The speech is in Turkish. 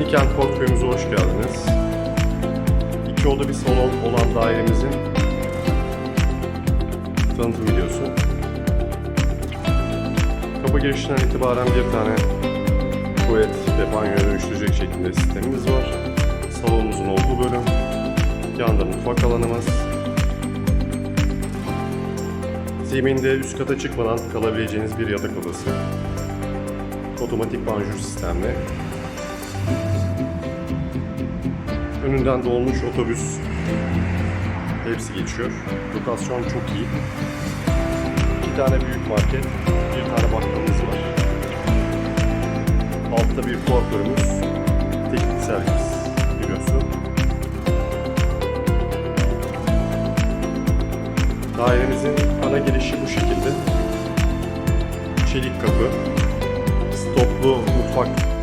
Bilkent Portköy'ümüze hoş geldiniz. İki oda bir salon olan dairemizin tanıtım videosu. Kapı girişinden itibaren bir tane tuvalet ve banyoya dönüştürecek şekilde sistemimiz var. Salonumuzun olduğu bölüm. Yanında mutfak alanımız. Zeminde üst kata çıkmadan kalabileceğiniz bir yatak odası. Otomatik panjur sistemli. Önünden dolmuş otobüs hepsi geçiyor. Lokasyon çok iyi. İki tane büyük market, bir tane bakkalımız var. Altta bir kuaförümüz, teknik servis biliyorsun. Dairemizin ana girişi bu şekilde. Çelik kapı, stoplu mutfak